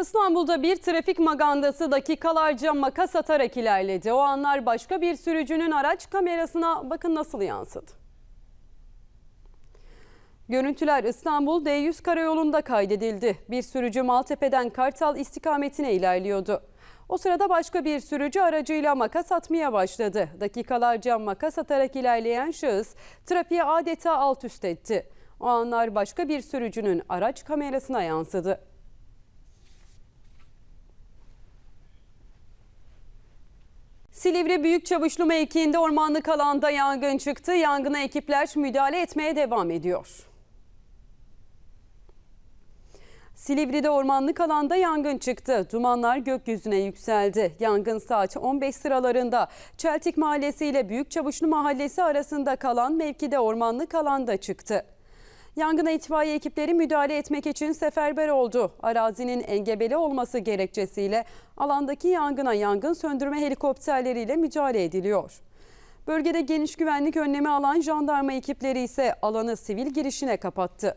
İstanbul'da bir trafik magandası dakikalarca makas atarak ilerledi. O anlar başka bir sürücünün araç kamerasına bakın nasıl yansıdı. Görüntüler İstanbul D100 karayolunda kaydedildi. Bir sürücü Maltepe'den Kartal istikametine ilerliyordu. O sırada başka bir sürücü aracıyla makas atmaya başladı. Dakikalarca makas atarak ilerleyen şahıs trafiği adeta alt üst etti. O anlar başka bir sürücünün araç kamerasına yansıdı. Silivri Büyükçavuşlu mevkiinde ormanlık alanda yangın çıktı. Yangına ekipler müdahale etmeye devam ediyor. Silivri'de ormanlık alanda yangın çıktı. Dumanlar gökyüzüne yükseldi. Yangın saat 15 sıralarında Çeltik Mahallesi ile Büyükçavuşlu Mahallesi arasında kalan mevkide ormanlık alanda çıktı. Yangına itfaiye ekipleri müdahale etmek için seferber oldu. Arazinin engebeli olması gerekçesiyle alandaki yangına yangın söndürme helikopterleriyle müdahale ediliyor. Bölgede geniş güvenlik önlemi alan jandarma ekipleri ise alanı sivil girişine kapattı.